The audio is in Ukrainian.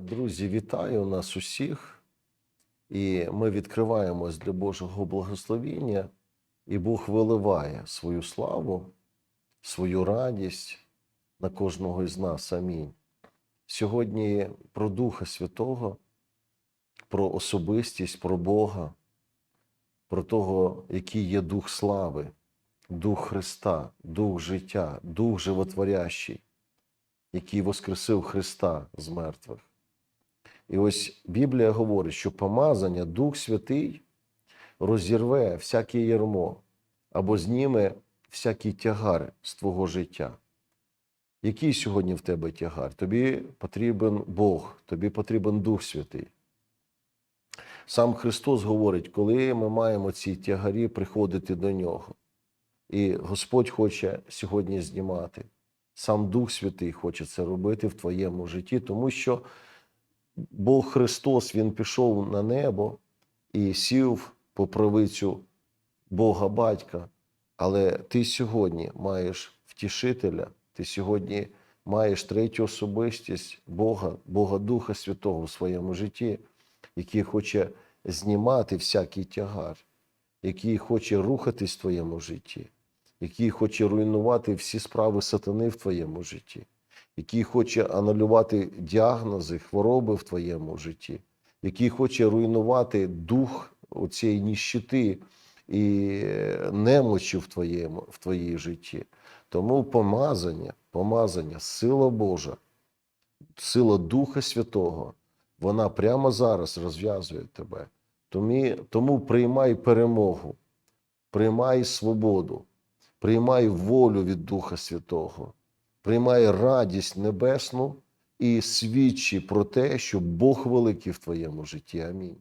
Друзі, вітаю нас усіх. І ми відкриваємось для Божого благословіння, і Бог виливає свою славу, свою радість на кожного із нас. Амінь. Сьогодні про Духа Святого, про особистість, про Бога, про того, який є Дух слави, Дух Христа, Дух життя, Дух животворящий, який воскресив Христа з мертвих. І ось Біблія говорить, що помазання Дух Святий розірве всяке ярмо або зніме всякий тягар з твого життя. Який сьогодні в тебе тягар? Тобі потрібен Бог, тобі потрібен Дух Святий. Сам Христос говорить, коли ми маємо ці тягарі приходити до Нього. І Господь хоче сьогодні знімати. Сам Дух Святий хоче це робити в твоєму житті, тому що Бог Христос Він пішов на небо і сів по правицю Бога Батька. Але ти сьогодні маєш втішителя, ти сьогодні маєш третю особистість Бога, Бога Духа Святого в своєму житті, який хоче знімати всякий тягар, який хоче рухатись в твоєму житті, який хоче руйнувати всі справи сатани в твоєму житті який хоче анулювати діагнози, хвороби в твоєму житті, який хоче руйнувати дух цієї ніщити і немочі в твоєму в твоїй житті. Тому помазання, помазання, сила Божа, сила Духа Святого, вона прямо зараз розв'язує тебе. Тому, тому приймай перемогу, приймай свободу, приймай волю від Духа Святого приймай радість небесну і свідчи про те, що Бог великий в твоєму житті. Амінь.